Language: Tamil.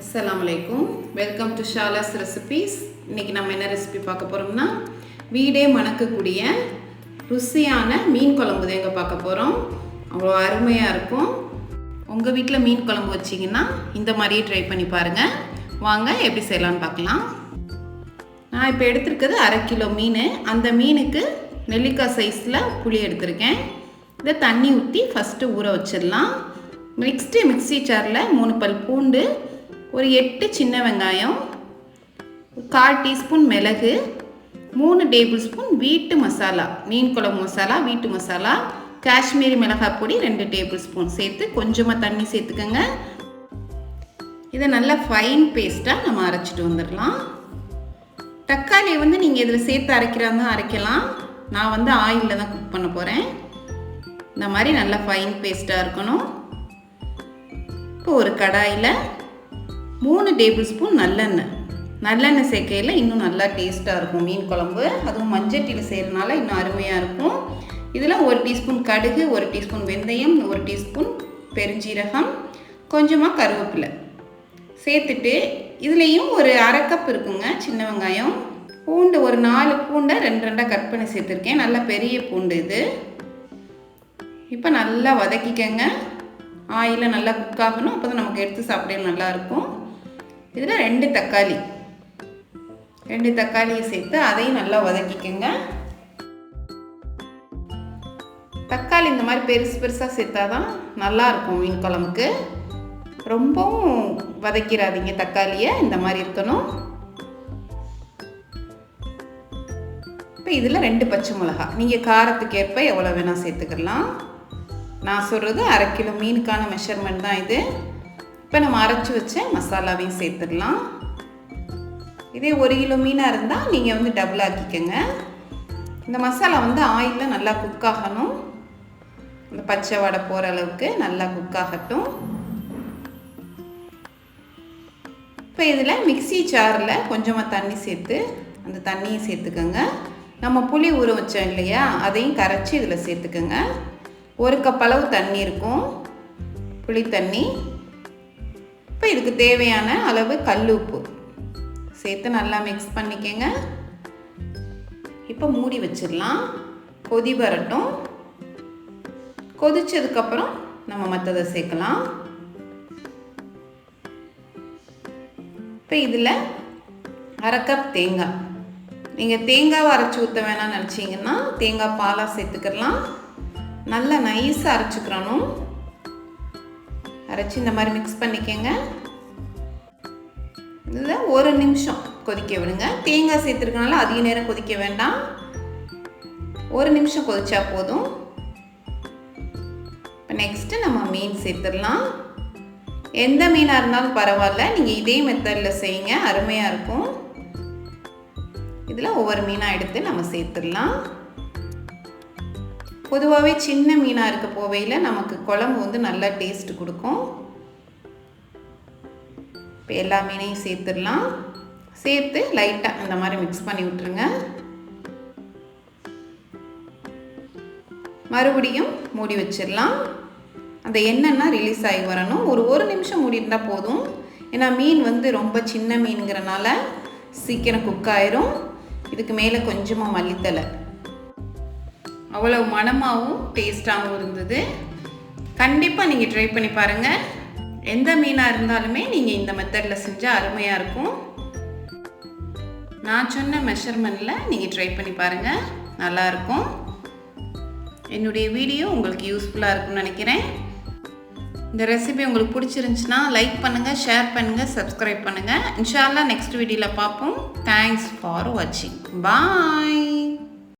அஸ்லாம் அலைக்கும். வெல்கம் டு ஷாலாஸ் ரெசிபீஸ் இன்றைக்கி நம்ம என்ன ரெசிபி பார்க்க போகிறோம்னா வீடே மணக்கக்கூடிய ருசியான மீன் குழம்பு தேங்க பார்க்க போகிறோம் அவ்வளோ அருமையாக இருக்கும். உங்கள் வீட்டில் மீன் குழம்பு வச்சிங்கன்னா இந்த மாதிரியே ட்ரை பண்ணி பாருங்கள் வாங்க எப்படி செய்யலாம்னு பார்க்கலாம். நான் இப்போ எடுத்திருக்கிறது அரை கிலோ மீன். அந்த மீனுக்கு நெல்லிக்காய் சைஸில் புளி எடுத்திருக்கேன். இதை தண்ணி ஊற்றி ஃபஸ்ட்டு ஊற வச்சிடலாம். நெக்ஸ்ட்டு மிக்ஸி ஜாரில் மூணு பல் பூண்டு ஒரு எட்டு சின்ன வெங்காயம் கால் டீஸ்பூன் மிளகு மூணு டேபிள் ஸ்பூன் வீட்டு மசாலா மீன் குழம்பு மசாலா வீட்டு மசாலா காஷ்மீரி மிளகாய் பொடி ரெண்டு டேபிள் ஸ்பூன் சேர்த்து கொஞ்சமாக தண்ணி சேர்த்துக்கோங்க. இதை நல்லா ஃபைன் பேஸ்ட்டாக நம்ம அரைச்சிட்டு வந்துடலாம். தக்காளியை வந்து நீங்கள் இதில் சேர்த்து அரைக்கிறாங்க அரைக்கலாம். நான் வந்து ஆயிலில் தான் குக் பண்ண போகிறேன் இந்த மாதிரி நல்லா ஃபைன் பேஸ்ட்டாக இருக்கணும். இப்போ ஒரு கடாயில் மூணு டேபிள் ஸ்பூன் நல்லெண்ணெய். நல்லெண்ணெய் சேர்க்கையில் இன்னும் நல்லா டேஸ்ட்டாக இருக்கும் மீன் குழம்பு. அதுவும் மஞ்சட்டியில் செய்கிறனால இன்னும் அருமையாக இருக்கும். இதில் ஒரு டீஸ்பூன் கடுகு ஒரு டீஸ்பூன் வெந்தயம் ஒரு டீஸ்பூன் பெருஞ்சீரகம் கொஞ்சமாக கருவேப்பிலை. சேர்த்துட்டு இதுலேயும் ஒரு அரை கப் இருக்குங்க சின்ன வெங்காயம். பூண்டு ஒரு நாலு பூண்டை ரெண்டு ரெண்டாக கட் பண்ணி சேர்த்துருக்கேன். நல்லா பெரிய பூண்டு இது. இப்போ நல்லா வதக்கிக்கங்க. ஆயிலில் நல்லா குக் ஆகணும். அப்போ தான் நமக்கு எடுத்து சாப்பிட நல்லாயிருக்கும். இதில் ரெண்டு தக்காளி. ரெண்டு தக்காளியை சேர்த்து அதையும் நல்லா வதக்கிக்கோங்க. தக்காளி இந்த மாதிரி பெருசு பெருசாக சேர்த்தா தான் நல்லாயிருக்கும் மீன் குழம்புக்கு. ரொம்பவும் வதக்கிடாதீங்க தக்காளியை இந்த மாதிரி இருக்கணும். இப்போ இதில் ரெண்டு பச்சை மிளகா. நீங்கள் காரத்துக்கு ஏற்ப எவ்வளோ வேணால் சேர்த்துக்கலாம். நான் சொல்கிறது அரை கிலோ மீனுக்கான மெஷர்மெண்ட் தான் இது. இப்போ நம்ம அரைச்சி வச்ச மசாலாவையும் சேர்த்துடலாம். இதே ஒரு கிலோ மீனாக இருந்தால் நீங்கள் வந்து டபுள் ஆக்கிக்கோங்க. இந்த மசாலா வந்து ஆயிலில் நல்லா குக் ஆகணும். இந்த பச்சை வடை போகிற அளவுக்கு நல்லா குக் ஆகட்டும். இப்போ இதில் மிக்சி சாரில் கொஞ்சமாக தண்ணி சேர்த்து அந்த தண்ணியை சேர்த்துக்கோங்க. நம்ம புளி ஊற வச்சோம் இல்லையா அதையும் கரைச்சி இதில் சேர்த்துக்கோங்க. ஒரு கப் அளவு தண்ணி இருக்கும். புளி தண்ணி. இப்போ இதுக்கு தேவையான அளவு கல் உப்பு சேர்த்து நல்லா மிக்ஸ் பண்ணிக்கங்க. இப்போ மூடி வச்சிடலாம். கொதி வரட்டும். கொதிச்சதுக்கப்புறம் நம்ம மற்றதை சேர்க்கலாம். இப்போ இதில் அரை கப் தேங்காய். நீங்கள் தேங்காவை அரைச்சி ஊற்ற வேணாம்னு நினச்சிங்கன்னா தேங்காய் பாலாக சேர்த்துக்கலாம். நல்லா நைஸாக அரைச்சிக்கிறணும். அரைச்சி இந்த மாதிரி மிக்ஸ் பண்ணிக்கங்க. இதுதான் ஒரு நிமிஷம் கொதிக்க விடுங்க. தேங்காய் சேர்த்துருக்கனால அதிக நேரம் கொதிக்க வேண்டாம். ஒரு நிமிஷம் கொதிச்சா போதும். இப்போ நெக்ஸ்ட்டு நம்ம மீன் சேர்த்துடலாம். எந்த மீனாக இருந்தாலும் பரவாயில்ல. நீங்கள் இதே மெத்தடில் செய்யுங்க. அருமையாக இருக்கும். இதில் ஒவ்வொரு மீனாக எடுத்து நம்ம சேர்த்துடலாம். பொதுவாகவே சின்ன மீனாக இருக்க போவையில் நமக்கு குழம்பு வந்து நல்லா டேஸ்ட் கொடுக்கும். இப்போ எல்லா மீனையும் சேர்த்துடலாம். சேர்த்து லைட்டாக அந்த மாதிரி மிக்ஸ் பண்ணி விட்டுருங்க. மறுபடியும் மூடி வச்சிடலாம். அந்த எண்ணெய்னா ரிலீஸ் ஆகி வரணும். ஒரு ஒரு நிமிஷம் மூடி இருந்தால் போதும். ஏன்னா மீன் வந்து ரொம்ப சின்ன மீனுங்கிறனால சீக்கிரம் குக் ஆயிரும். இதுக்கு மேலே கொஞ்சமாக மல்லித்தலை அவ்வளோ மணமாகவும் டேஸ்ட்டாகவும் இருந்தது. கண்டிப்பாக நீங்கள் ட்ரை பண்ணி பாருங்கள் எந்த மீனாக இருந்தாலுமே நீங்கள் இந்த மெத்தடில் செஞ்சால் அருமையாக இருக்கும். நான் சொன்ன மெஷர்மெண்ட்டில் நீங்கள் ட்ரை பண்ணி பாருங்கள் நல்லாயிருக்கும் என்னுடைய வீடியோ உங்களுக்கு யூஸ்ஃபுல்லாக இருக்கும்னு நினைக்கிறேன். இந்த ரெசிபி உங்களுக்கு பிடிச்சிருந்துச்சுன்னா லைக் பண்ணுங்கள் ஷேர் பண்ணுங்கள் சப்ஸ்கிரைப் பண்ணுங்கள் இன்ஷால்லா நெக்ஸ்ட் வீடியோவில் பார்ப்போம். தேங்க்ஸ் ஃபார் வாட்சிங் பாய்